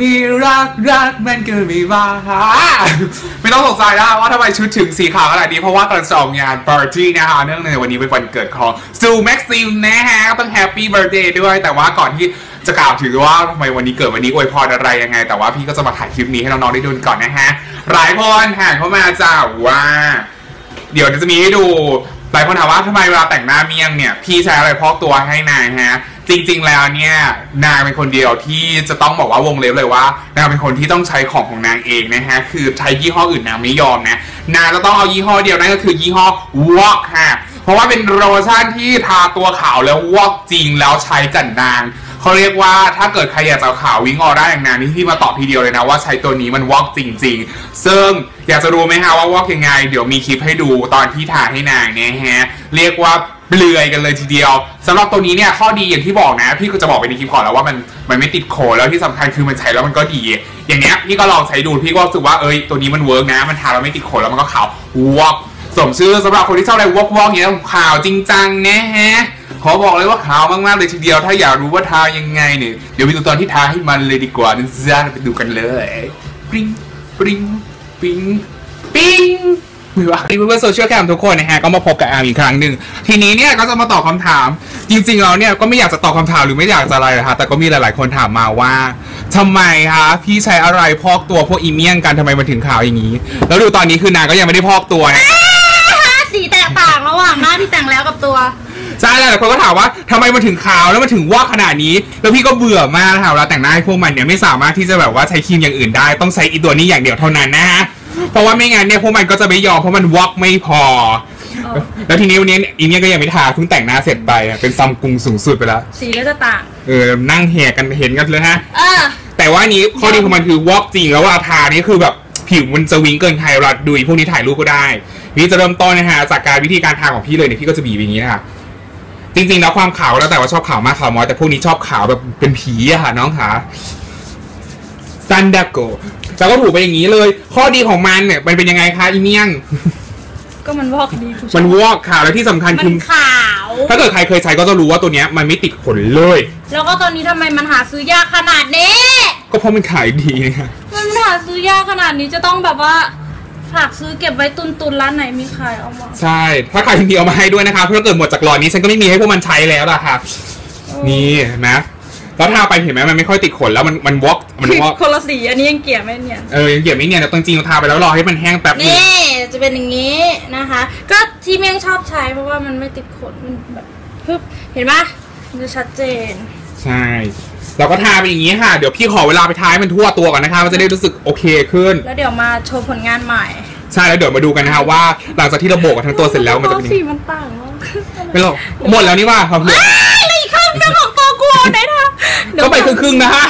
มีรักรักมันก็มีมาหาไม่ต้องสงสัยนะว่าทำไมชุดถึงสีขาวขนาดนี้เพราะว่ากำลังจะออกงานปาร์ตี้นะคะเนื่องในวันนี้เป็นวันเกิดของซูแม็กซิมนะฮะก็ต้องแฮปปี้เบิร์ดเดย์ด้วย แต่ว่าก่อนที่จะกล่าวถึงว่าทำไมวันนี้เกิดวันนี้อวยพรอะไรยังไง แต่ว่าพี่ก็จะมาถ่ายคลิปนี้ให้น้องๆได้ดูก่อนนะฮะหลายคนแห่เข้ามาจ้าว่า เดี๋ยวจะมีให้ดู หลายคนถามว่าทำไมเวลาแต่งหน้าเมี่ยงเนี่ย พี่ใช้อะไรพอกตัวให้นายฮะ จริง ๆ แล้วเนี่ยนางเป็นคนเดียวที่จะต้องบอกว่าวงเล็บเลยว่านางเป็นคนที่ต้องใช้ของของนางเองนะฮะ คือใช้ยี่ห้ออื่นนางไม่ยอมนะนางจะต้องเอายี่ห้อเดียวนั่นก็คือยี่ห้อวอกฮะเพราะว่าเป็นโลชั่นที่ทาตัวขาวแล้ววอกจริงแล้วใช้กันนาง เขาเรียกว่าถ้าเกิดใครอยากจะขาววิ่งออได้อย่างนานนี่พี่มาตอบทีเดียวเลยนะว่าใช้ตัวนี้มันวอกจริง ๆ ซึ่งอยากจะรู้ไหมฮะว่าวอกยังไง เดี๋ยวมีคลิปให้ดูตอนที่ถ่ายให้นางเนี่ยฮะเรียกว่าเปลือยกันเลยทีเดียวสำหรับตัวนี้เนี่ยข้อดีอย่างที่บอกนะ พี่ก็จะบอกไปในคลิปก่อนแล้วว่ามันมันไม่ติดโคแล้วที่สำคัญคือมันใช้แล้วมันก็ดี อย่างเนี้ยพี่ก็ลองใช้ดูพี่ก็รู้สึกว่าเอ้ยตัวนี้มันเวิร์กนะ มันทาแล้วไม่ติดโคแล้วมันก็ขาววอกสมชื่อสำหรับคนที่ชอบอะไรวอกวอกอย่างเงี้ยขาวจริงจังนะฮะ ขอบอกเลยว่าขาวมากๆเลยทีเดียวถ้าอยากรู้ว่าทายังไงเนี่ยเดี๋ยวไปดูตอนที่ทาให้มันเลยดีกว่านะจ๊ะไปดูกันเลยปริงปริงปิงปิงมือว่าเพื่อนโซเชียลแคมทุกคนนะฮะก็มาพบกับแอมอีกครั้งหนึ่งทีนี้เนี่ยก็จะมาตอบคำถาม จริงๆแล้วเนี่ยก็ไม่อยากจะตอบคำถามหรือไม่อยากจะอะไรนะคะแต่ก็มีหลายๆคนถามมาว่าทำไมคะพี่ใช้อะไรพอกตัวพวกอีเมียงกันทำไมมันถึงขาวอย่างนี้ แล้วดูตอนนี้คือนางก็ยังไม่ได้พอกตัวนะ สีแตกต่างระห ว่างหน้าที่แต่งแล้วกับตัว ใช่หลายคนก็ถามว่าทำไมมันถึงขาวแล้วมันถึงวอกขนาดนี้ แล้วพี่ก็เบื่อมากนะคะเวลาแต่งหน้าให้พวกมันเนี่ยไม่สามารถที่จะแบบว่าใช้ครีมอย่างอื่นได้ ต้องใช้อีตัวนี้อย่างเดียวเท่านั้นนะฮะเพราะว่าไม่งั้นเนี่ยพวกมันก็จะไม่ยอมเพราะมันวอกไม่พออ๋อแล้วทีนี้วันนี้อีเนี่ยก็ยังไม่ทาเพิ่งแต่งหน้าเสร็จไปอะเป็นซัมกุงสูงสุดไปแล้วสีก็จะต่าง เออนั่งแหกกันเห็นกันเลยฮะ เออ แต่ว่าอันนี้ข้อดีของมันคือวอกจริงแล้วเวลาทานี่คือแบบ ผิวมันจะวิงเกินใครเวลาดูพวกนี้ถ่ายรูปก็ได้นี่จะเริ่มต้นนะฮะจากการวิธีการทาของพี่เลยเนี่ยพี่ก็จะบีบอย่างนี้นะคะจริงๆแล้วความขาวแล้วแต่ว่าชอบขาวมากขาวน้อยแต่พวกนี้ชอบขาวแบบเป็นผีอะค่ะน้องขาซันดาโกแล้วก็ถูไปอย่างนี้เลย ข้อดีของมันเนี่ยมันเป็นยังไงคะอีเมียงก็มันวอกดีผู้ชมันวอกขาวแล้วที่สำคัญมัคืนอขาว ถ้าเกิดใครเคยใช้ก็จะรู้ว่าตัวเนี้ยมันไม่ติดขนเลย แล้วก็ตอนนี้ทำไมมันหาซื้อยากขนาดนี้ ก็เพราะมันขายดีนะคะ มันหาซื้อยากขนาดนี้จะต้องแบบว่าฝากซื้อเก็บไว้ตุนตุนๆร้านไหนมีขายเอามาใช่ ถ้าใครมีเอามาให้ด้วยนะคะเพื่อเกิดหมดจากหลอดนี้ฉันก็ไม่มีให้พวกมันใช้แล้วล่ะค่ะ นี่เห็นไหมแล้วทาไปเห็นไหมมันไม่ค่อยติดขนแล้วมันมันวอกมันวอกคนละสีอันนี้ยังเกลี่ยไม่เนียนเออยังเก็บไม่เนียนแต่จริงๆทาไปแล้วรอให้มันแห้งแป๊บนึงนี่จะเป็นอย่างนี้นะคะ ก็ที่เมี่ยงชอบใช้เพราะว่ามันไม่ติดขนมันแบบปึ๊บเห็นปะมันจะชัดเจน ใช่ เราก็ทาไปอย่างนี้ค่ะ เดี๋ยวพี่ขอเวลาไปทาให้มันทั่วตัวก่อนนะคะ มันจะได้รู้สึกโอเคขึ้น แล้วเดี๋ยวมาโชว์ผลงานใหม่ ใช่แล้วเดี๋ยวมาดูกันนะคะว่า หลังจากที่เราโบกกันทั้งตัวเสร็จแล้วมันจะเป็นยังสีไงมันต่างมากไม่หรอกหมดแล้วนี่ว่าครับอ้ายแล้วอีกข้างหนึงของตัวกูเอาไหนท่ะก็ไปครึ่งๆนะฮะ